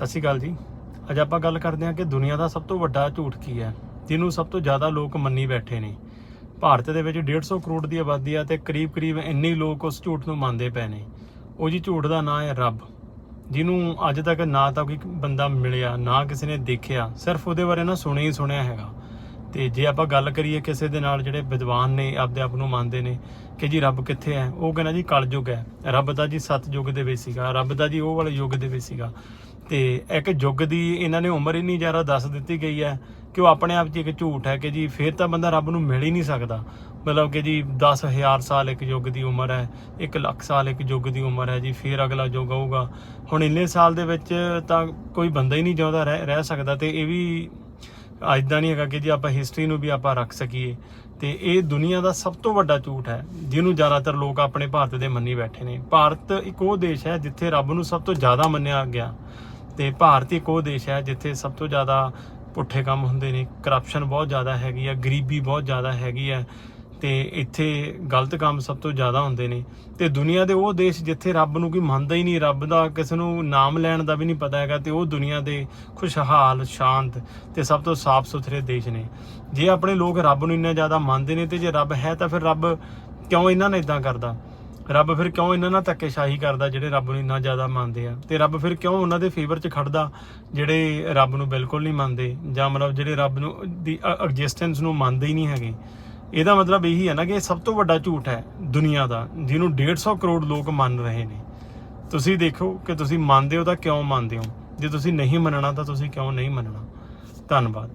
ਸਤਿ ਸ਼੍ਰੀ ਅਕਾਲ ਜੀ। ਅੱਜ ਆਪਾਂ ਗੱਲ ਕਰਦੇ ਹਾਂ ਕਿ ਦੁਨੀਆ ਦਾ ਸਭ ਤੋਂ ਵੱਡਾ ਝੂਠ ਕੀ ਹੈ, ਜਿਹਨੂੰ ਸਭ ਤੋਂ ਜ਼ਿਆਦਾ ਲੋਕ ਮੰਨੀ ਬੈਠੇ ਨੇ। ਭਾਰਤ ਦੇ ਵਿੱਚ 150 ਕਰੋੜ ਦੀ ਆਬਾਦੀ ਆ ਤੇ ਕਰੀਬ-ਕਰੀਬ ਇੰਨੇ ਲੋਕ ਉਸ ਝੂਠ ਨੂੰ ਮੰਨਦੇ ਪਏ ਨੇ। ਉਹ ਜੀ ਝੂਠ ਦਾ ਨਾਂ ਹੈ ਰੱਬ, ਜਿਹਨੂੰ ਅੱਜ ਤੱਕ ਨਾ ਤਾਂ ਕੋਈ ਬੰਦਾ ਮਿਲਿਆ, ਨਾ ਕਿਸੇ ਨੇ ਦੇਖਿਆ, ਸਿਰਫ ਉਹਦੇ ਬਾਰੇ ਨਾ ਸੁਣਿਆ ਹੀ ਸੁਣਿਆ ਹੈਗਾ। ਤੇ ਜੇ ਆਪਾਂ ਗੱਲ ਕਰੀਏ ਕਿਸੇ ਦੇ ਨਾਲ ਜਿਹੜੇ ਵਿਦਵਾਨ ਨੇ, ਆਪਦੇ ਆਪ ਨੂੰ ਮੰਨਦੇ ਨੇ ਕਿ ਜੀ ਰੱਬ ਕਿੱਥੇ ਹੈ, ਉਹ ਕਹਿੰਦਾ ਜੀ ਕਲਯੁਗ ਹੈ। ਰੱਬ ਦਾ ਜੀ ਸਤ ਯੁੱਗ ਦੇ ਵਿੱਚ ਸੀਗਾ, ਰੱਬ ਦਾ ਜੀ ਉਹ ਵਾਲੇ ਯੁੱਗ ਦੇ ਵਿੱਚ ਸੀਗਾ। ਤੇ ਇੱਕ ਯੁੱਗ ਦੀ ਇਹਨਾਂ ਨੇ ਉਮਰ ਇੰਨੀ ਜ਼ਿਆਦਾ ਦੱਸ ਦਿੱਤੀ ਗਈ ਹੈ ਕਿ ਉਹ ਆਪਣੇ ਆਪ 'ਚ ਇੱਕ ਝੂਠ ਹੈ ਕਿ ਜੀ ਫਿਰ ਤਾਂ ਬੰਦਾ ਰੱਬ ਨੂੰ ਮਿਲ ਹੀ ਨਹੀਂ ਸਕਦਾ। ਮਤਲਬ ਕਿ ਜੀ 10000 ਸਾਲ ਇੱਕ ਯੁੱਗ ਦੀ ਉਮਰ ਹੈ 1 ਲੱਖ ਸਾਲ ਇੱਕ ਯੁੱਗ ਦੀ ਉਮਰ ਹੈ ਜੀ, ਫਿਰ ਅਗਲਾ ਯੁੱਗ ਆਊਗਾ। ਹੁਣ ਇੰਨੇ ਸਾਲ ਦੇ ਵਿੱਚ ਤਾਂ ਕੋਈ ਬੰਦਾ ਹੀ ਨਹੀਂ ਜਿਉਂਦਾ ਰਹਿ ਰਹਿ ਸਕਦਾ ਤੇ ਇਹ ਵੀ ਅੱਜ ਨਹੀਂ ਹੈਗਾ ਕਿ ਜੀ ਆਪਾਂ ਹਿਸਟਰੀ ਨੂੰ ਵੀ ਆਪਾਂ ਰੱਖ ਸਕੀਏ। ਤੇ ਇਹ ਦੁਨੀਆ ਦਾ ਸਭ ਤੋਂ ਵੱਡਾ ਝੂਠ ਹੈ, ਜਿਹਨੂੰ ਜ਼ਿਆਦਾਤਰ ਲੋਕ ਆਪਣੇ ਭਾਰਤ ਦੇ ਮੰਨੀ ਬੈਠੇ ਨੇ। ਭਾਰਤ ਇੱਕ ਉਹ ਦੇਸ਼ ਹੈ ਜਿੱਥੇ ਰੱਬ ਨੂੰ ਸਭ ਤੋਂ ਜ਼ਿਆਦਾ ਮੰਨਿਆ ਗਿਆ। ਤੇ ਭਾਰਤ ਇੱਕ ਉਹ ਦੇਸ਼ ਹੈ ਜਿੱਥੇ ਸਭ ਤੋਂ ਜ਼ਿਆਦਾ ਪੁੱਠੇ ਕੰਮ ਹੁੰਦੇ ਨੇ ਕਰਪਸ਼ਨ ਬਹੁਤ ਜ਼ਿਆਦਾ ਹੈਗੀ ਆ ਗਰੀਬੀ ਬਹੁਤ ਜ਼ਿਆਦਾ ਹੈਗੀ ਆ ਤੇ ਇੱਥੇ ਗਲਤ ਕੰਮ ਸਭ ਤੋਂ ਜ਼ਿਆਦਾ ਹੁੰਦੇ ਨੇ ਤੇ ਦੁਨੀਆ ਦੇ ਉਹ ਦੇਸ਼ ਜਿੱਥੇ ਰੱਬ ਨੂੰ ਕੋਈ ਮੰਨਦਾ ਹੀ ਨਹੀਂ, ਰੱਬ ਦਾ ਕਿਸੇ ਨੂੰ ਨਾਮ ਲੈਣ ਦਾ ਵੀ ਨਹੀਂ ਪਤਾ ਹੈਗਾ ਤੇ ਉਹ ਦੁਨੀਆ ਦੇ ਖੁਸ਼ਹਾਲ, ਸ਼ਾਂਤ ਤੇ ਸਭ ਤੋਂ ਸਾਫ਼ ਸੁਥਰੇ ਦੇਸ਼ ਨੇ। ਜੇ ਆਪਣੇ ਲੋਕ ਰੱਬ ਨੂੰ ਇੰਨਾ ਜ਼ਿਆਦਾ ਮੰਨਦੇ ਨੇ ਤੇ ਜੇ ਰੱਬ ਹੈ ਤਾਂ ਫਿਰ ਰੱਬ ਕਿਉਂ ਇਹਨਾਂ ਨੇ ਇਦਾਂ ਕਰਦਾ? ਰੱਬ ਫਿਰ ਕਿਉਂ ਇਹਨਾਂ ਨਾਲ ਧੱਕੇਸ਼ਾਹੀ ਕਰਦਾ ਜਿਹੜੇ ਰੱਬ ਨੂੰ ਇੰਨਾ ਜ਼ਿਆਦਾ ਮੰਨਦੇ ਆ? ਤੇ ਰੱਬ ਫਿਰ ਕਿਉਂ ਉਹਨਾਂ ਦੇ ਫੇਵਰ 'ਚ ਖੜਦਾ ਜਿਹੜੇ ਰੱਬ ਨੂੰ ਬਿਲਕੁਲ ਨਹੀਂ ਮੰਨਦੇ? ਜਾਂ ਮਤਲਬ ਜਿਹੜੇ ਰੱਬ ਨੂੰ, ਦੀ ਐਗਜ਼ਿਸਟੈਂਸ ਨੂੰ ਮੰਨਦੇ ਹੀ ਨਹੀਂ ਹੈਗੇ। ਇਹਦਾ ਮਤਲਬ ਇਹੀ ਹੈ ਨਾ ਕਿ ਇਹ ਸਭ ਤੋਂ ਵੱਡਾ ਝੂਠ ਹੈ ਦੁਨੀਆ ਦਾ, ਜਿਹਨੂੰ 150 ਕਰੋੜ ਲੋਕ ਮੰਨ ਰਹੇ ਨੇ। ਤੁਸੀਂ ਦੇਖੋ ਕਿ ਤੁਸੀਂ ਮੰਨਦੇ ਹੋ ਤਾਂ ਕਿਉਂ ਮੰਨਦੇ ਹੋ? ਜੇ ਤੁਸੀਂ ਨਹੀਂ ਮੰਨਣਾ ਤਾਂ ਤੁਸੀਂ ਕਿਉਂ ਨਹੀਂ ਮੰਨਣਾ? ਧੰਨਵਾਦ।